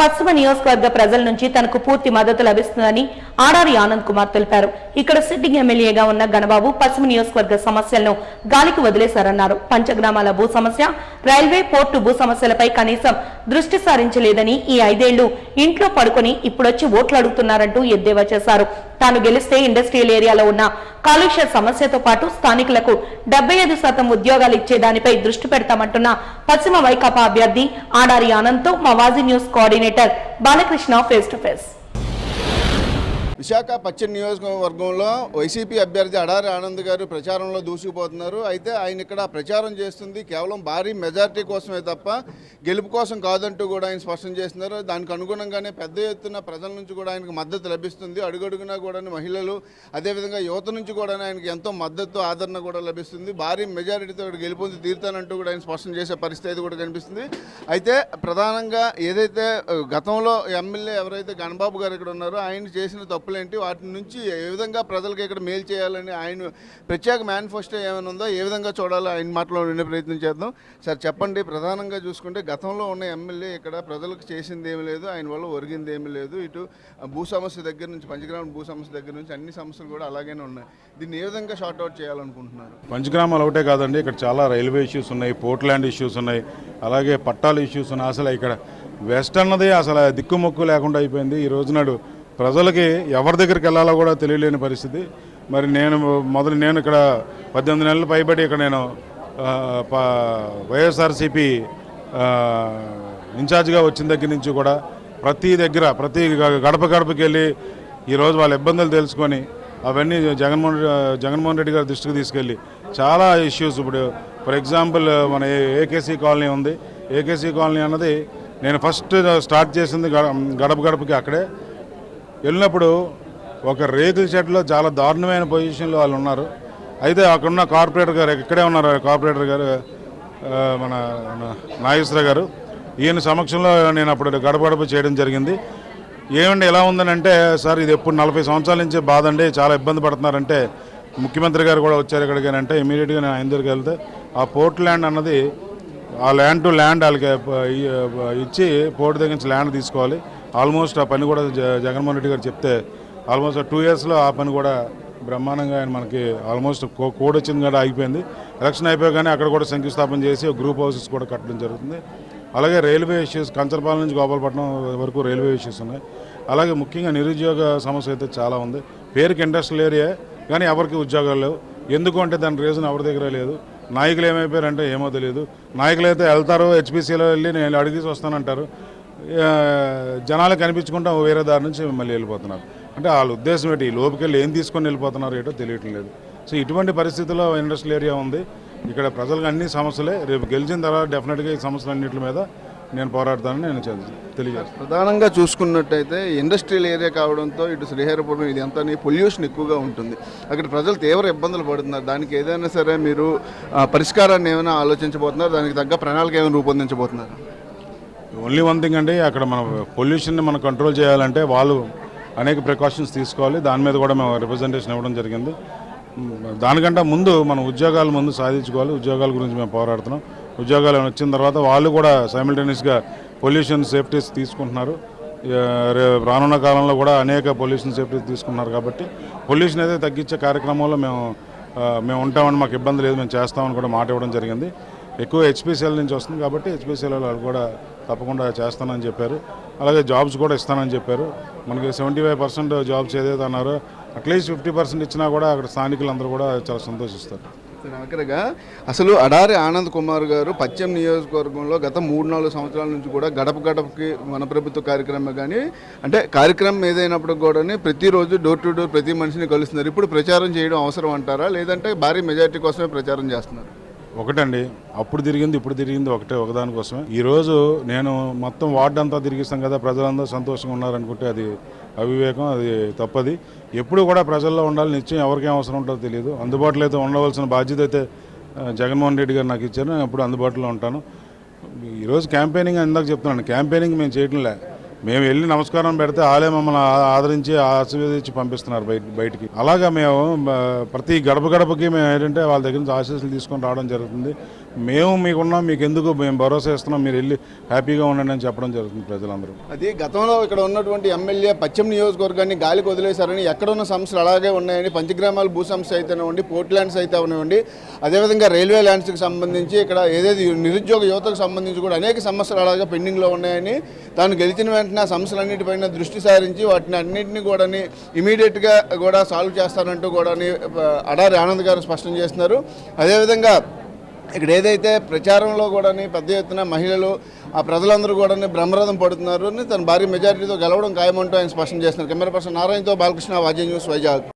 పశ్చిమ నియోజకవర్గ ప్రజల నుంచి తనకు పూర్తి మద్దతు లభిస్తుందని ఆడారి ఆనంద్ కుమార్ తెలిపారు. ఇక్కడ సిట్టింగ్ ఎమ్మెల్యేగా ఉన్న గణబాబు పశ్చిమ నియోజకవర్గ సమస్యలను గాలికి వదిలేశారన్నారు. పంచగ్రామాల భూ సమస్య రైల్వే పోర్టు భూ సమస్యలపై కనీసం దృష్టి సారించలేదని ఈ ఐదేళ్ళు ఇంట్లో పడుకొని ఇప్పుడొచ్చి ఓట్లు అడుగుతున్నారంటూ ఎద్దేవా చేశారు. తాను గెలిస్తే ఇండస్ట్రియల్ ఏరియాలో ఉన్న కాలుష్య సమస్యతో పాటు స్థానికులకు డెబ్బై ఐదు శాతం ఉద్యోగాలు ఇచ్చే దానిపై దృష్టి పెడతామంటున్న పశ్చిమ వైకాపా అభ్యర్థి ఆడారి ఆనంద్తో మా Vaji news coordinator Balakrishna face to face. Visakha పశ్చిమ నియోజకవర్గంలో వైసీపీ అభ్యర్థి అడారి ఆనంద్ గారు ప్రచారంలో దూసుకుపోతున్నారు. అయితే ఆయన ఇక్కడ ప్రచారం చేస్తుంది కేవలం భారీ మెజారిటీ కోసమే తప్ప గెలుపు కోసం కాదంటూ కూడా ఆయన స్పష్టం చేస్తున్నారు. దానికి అనుగుణంగానే పెద్ద ఎత్తున ప్రజల నుంచి కూడా ఆయనకు మద్దతు లభిస్తుంది. అడుగడుగునా కూడా మహిళలు అదేవిధంగా యువత నుంచి కూడా ఆయనకి ఎంతో మద్దతు ఆదరణ కూడా లభిస్తుంది. భారీ మెజారిటీతో గెలుపొంది తీరుతానంటూ కూడా ఆయన స్పష్టం చేసే పరిస్థితి కూడా కనిపిస్తుంది. అయితే ప్రధానంగా ఏదైతే గతంలో ఎమ్మెల్యే ఎవరైతే గణబాబు గారు ఇక్కడ ఉన్నారో ఆయన చేసిన తప్పు తప్పులేంటి? వాటి నుంచి ఏ విధంగా ప్రజలకు ఇక్కడ మేలు చేయాలని ఆయన ప్రత్యేక మేనిఫెస్టో ఏమైనా ఉందో? ఏ విధంగా చూడాలో? ఆయన మాటలో ఉండే ప్రయత్నం చేద్దాం. సార్ చెప్పండి. ప్రధానంగా చూసుకుంటే గతంలో ఉన్న ఎమ్మెల్యే ఇక్కడ ప్రజలకు చేసింది ఏమి లేదు. ఆయన వల్ల ఒరిగింది ఏమీ లేదు. ఇటు భూ సమస్య దగ్గర నుంచి పంచగ్రామ భూ సమస్య దగ్గర నుంచి అన్ని సమస్యలు కూడా అలాగనే ఉన్నాయి. దీన్ని ఏ విధంగా షార్ట్ అవుట్ చేయాలనుకుంటున్నారు? పంచగ్రామాలు ఒకటే కాదండి. ఇక్కడ చాలా రైల్వే ఇష్యూస్ ఉన్నాయి పోర్ట్ ల్యాండ్ ఇష్యూస్ ఉన్నాయి అలాగే పట్టాల ఇష్యూస్ ఉన్నాయి. అసలు ఇక్కడ వెస్ట్ అన్నది అసలు దిక్కుమొక్కు లేకుండా అయిపోయింది. ఈ రోజు నాడు ప్రజలకి ఎవరి దగ్గరికి వెళ్ళాలో కూడా తెలియలేని పరిస్థితి. మరి నేను మొదలు నేను ఇక్కడ పద్దెనిమిది నెలలు పైబడి ఇక్కడ నేను ప- వైఎస్ఆర్సీపీ ఇన్ఛార్జ్గా వచ్చిన దగ్గర నుంచి కూడా ప్రతి దగ్గర ప్రతి గడప గడపకి వెళ్ళి ఈరోజు వాళ్ళ ఇబ్బందులు తెలుసుకొని అవన్నీ జగన్మోహన్ జగన్మోహన్ రెడ్డి గారి దృష్టికి తీసుకెళ్ళి చాలా ఇష్యూస్ ఇప్పుడు. ఫర్ ఎగ్జాంపుల్ మన ఏ- ఏకేసీ కాలనీ ఉంది. ఏకేసీ కాలనీ అన్నది నేను ఫస్ట్ స్టార్ట్ చేసింది గడప గడపకి అక్కడే. వెళ్ళినప్పుడు ఒక రేకుల షెడ్లో చాలా దారుణమైన పొజిషన్లో వాళ్ళు ఉన్నారు. అయితే అక్కడున్న కార్పొరేటర్ గారు ఇక్కడే ఉన్నారు కార్పొరేటర్ గారు మన నాగేశ్వర గారు. ఈయన సమక్షంలో నేను అప్పుడు గడప చేయడం జరిగింది. ఏమండి ఎలా ఉందని అంటే సార్ ఇది ఎప్పుడు నలభై సంవత్సరాల నుంచి బాధ అండి చాలా ఇబ్బంది పడుతున్నారంటే ముఖ్యమంత్రి గారు కూడా వచ్చారు ఇక్కడికి అంటే ఇమీడియట్గా నేను ఆయన దగ్గరికి వెళ్తే ఆ పోర్ట్ ల్యాండ్ అన్నది ఆ ల్యాండ్ టు ల్యాండ్ వాళ్ళకి ఇచ్చి పోర్ట్ దగ్గర నుంచి ల్యాండ్ తీసుకోవాలి. ఆల్మోస్ట్ ఆ పని కూడా జ- జగన్మోహన్ రెడ్డి గారు చెప్తే ఆల్మోస్ట్ టూ ఇయర్స్లో ఆ పని కూడా బ్రహ్మాండంగా ఆయన మనకి ఆల్మోస్ట్ కో- కోడ్ వచ్చింది కూడా ఆగిపోయింది. ఎలక్షన్ అయిపోగానే అక్కడ కూడా శంకుస్థాపన చేసి గ్రూప్ హౌసెస్ కూడా కట్టడం జరుగుతుంది. అలాగే రైల్వే ఇష్యూస్ కంచరపాలెం నుంచి గోపాలపట్నం వరకు రైల్వే ఇష్యూస్ ఉన్నాయి. అలాగే ముఖ్యంగా నిరుద్యోగ సమస్య అయితే చాలా ఉంది. పేరుకి ఇండస్ట్రియల్ ఏరియా కానీ ఎవరికి ఉద్యోగాలు లేవు. ఎందుకు అంటే దాని రీజన్ ఎవరి దగ్గర లేదు. నాయకులు ఏమైపోయారంటే ఏమో తెలియదు. నాయకులు అయితే వెళ్తారు హెచ్పిసిలో వెళ్ళి నేను అడిగి వస్తానంటారు. జనాలు కనిపించకుండా వేరే దారి నుంచి మళ్ళీ వెళ్ళిపోతున్నారు. అంటే వాళ్ళ ఉద్దేశం ఏంటి? ఈ లోపుకి ఏం తీసుకొని వెళ్ళిపోతున్నారు ఏటో తెలియటం లేదు. సో ఇటువంటి పరిస్థితుల్లో ఇండస్ట్రియల్ ఏరియా ఉంది. ఇక్కడ ప్రజలకు అన్ని సమస్యలే. రేపు గెలిచిన తర్వాత డెఫినెట్గా ఈ సమస్యలన్నింటి మీద నేను పోరాడతానని నేను తెలియజేస్తాను. ప్రధానంగా చూసుకున్నట్టయితే ఇండస్ట్రియల్ ఏరియా కావడంతో ఇటు శ్రీహరిపురం ఇది అంతా పొల్యూషన్ ఎక్కువగా ఉంటుంది. అక్కడ ప్రజలు తీవ్ర ఇబ్బందులు పడుతున్నారు. దానికి ఏదైనా సరే మీరు పరిష్కారాన్ని ఏమైనా ఆలోచించబోతున్నారు? దానికి తగ్గ ప్రణాళిక ఏమైనా రూపొందించబోతున్నారు? ఓన్లీ వన్ థింగ్ అండి అక్కడ మన పొల్యూషన్ని మనం కంట్రోల్ చేయాలంటే వాళ్ళు అనేక ప్రికాషన్స్ తీసుకోవాలి. దాని మీద కూడా మేము రిప్రజెంటేషన్ ఇవ్వడం జరిగింది. దానికంటే ముందు మనం ఉద్యోగాలు ముందు సాధించుకోవాలి. ఉద్యోగాల గురించి మేము పోరాడుతున్నాం. ఉద్యోగాలు వచ్చిన తర్వాత వాళ్ళు కూడా సైమిల్టేనియస్గా పొల్యూషన్ సేఫ్టీస్ తీసుకుంటున్నారు. రానున్న కాలంలో కూడా అనేక పొల్యూషన్ సేఫ్టీస్ తీసుకున్నారు కాబట్టి పొల్యూషన్ అయితే తగ్గించే కార్యక్రమంలో మేము మేము ఉంటామని మాకు ఇబ్బంది లేదు. మేము చేస్తామని కూడా మాట ఇవ్వడం జరిగింది. ఎక్కువ హెచ్పిసిఎల్ నుంచి వస్తుంది కాబట్టి హెచ్పిసిఎల్ వాళ్ళు కూడా తప్పకుండా చేస్తానని చెప్పారు. అలాగే జాబ్స్ కూడా ఇస్తానని చెప్పారు. మనకి సెవెంటీ ఫైవ్ పర్సెంట్ జాబ్స్ ఏదైతే అన్నారో అట్లీస్ట్ ఫిఫ్టీ పర్సెంట్ ఇచ్చినా కూడా అక్కడ స్థానికులందరూ కూడా చాలా సంతోషిస్తారు. ఆఖరిగా అసలు అడారి ఆనంద్ కుమార్ గారు పశ్చిమ నియోజకవర్గంలో గత మూడు నాలుగు సంవత్సరాల నుంచి కూడా గడప గడపకి మన ప్రభుత్వ కార్యక్రమం కానీ అంటే కార్యక్రమం ఏదైనప్పుడు కూడా ప్రతిరోజు డోర్ టు డోర్ ప్రతి మనిషిని కలుస్తున్నారు. ఇప్పుడు ప్రచారం చేయడం అవసరం అంటారా? లేదంటే భారీ మెజారిటీ కోసమే ప్రచారం చేస్తున్నారు? ఒకటండి. అప్పుడు తిరిగింది ఇప్పుడు తిరిగింది ఒకటే ఒకదానికోసమే ఈరోజు నేను మొత్తం వార్డు అంతా తిరిగిస్తాం కదా ప్రజలందరూ సంతోషంగా ఉన్నారనుకుంటే అది అవివేకం అది తప్పది. ఎప్పుడు కూడా ప్రజల్లో ఉండాలి నిత్యం ఎవరికేం అవసరం ఉంటుందో తెలియదు. అందుబాటులో అయితే ఉండవలసిన బాధ్యత అయితే జగన్మోహన్ రెడ్డి గారు నాకు ఇచ్చారు. నేను ఎప్పుడు అందుబాటులో ఉంటాను. ఈరోజు క్యాంపెయినింగ్ ఇందాక చెప్తున్నాను. క్యాంపెయినింగ్ మేము చేయట్లే మేము వెళ్ళి నమస్కారం పెడితే ఆలయం మమ్మల్ని ఆదరించి ఆశీర్వదించి పంపిస్తున్నారు బయట బయటికి. అలాగా మేము ప్రతి గడప గడపకి మేము ఏంటంటే వాళ్ళ దగ్గర నుంచి ఆశీస్సులు తీసుకొని రావడం జరుగుతుంది. మేము మీకున్నాం మీకు ఎందుకు మేము భరోసా ఇస్తున్నాం మీరు వెళ్ళి హ్యాపీగా ఉండండి అని చెప్పడం జరుగుతుంది ప్రజలందరూ. అది గతంలో ఇక్కడ ఉన్నటువంటి ఎమ్మెల్యే పశ్చిమ నియోజకవర్గాన్ని గాలికి వదిలేశారని ఎక్కడున్న సమస్యలు అలాగే ఉన్నాయని పంచగ్రామాల భూ సమస్య అయితేనివ్వండి పోర్ట్ ల్యాండ్స్ అయితే అవనివ్వండి అదేవిధంగా రైల్వే ల్యాండ్స్కి సంబంధించి ఇక్కడ ఏదైతే నిరుద్యోగ యువతకు సంబంధించి కూడా అనేక సమస్యలు అలాగే పెండింగ్లో ఉన్నాయని తాను గెలిచిన వెంటనే ఆ సమస్యలన్నిటిపైన దృష్టి సారించి వాటిని అన్నింటినీ కూడా ఇమీడియట్గా కూడా సాల్వ్ చేస్తానంటూ కూడా అడారి ఆనంద్ గారు స్పష్టం చేస్తున్నారు. అదేవిధంగా ఇక్కడ ఏదైతే ప్రచారంలో కూడా పెద్ద ఎత్తున మహిళలు ఆ ప్రజలందరూ కూడా బ్రహ్మరథం పడుతున్నారు తన భారీ మెజారిటీతో గెలవడం ఖాయమంటూ ఆయన స్పష్టం చేస్తున్నారు. కెమెరా పర్సన్ నారాయణతో బాలకృష్ణ వాద్య న్యూస్ వైజాగ్.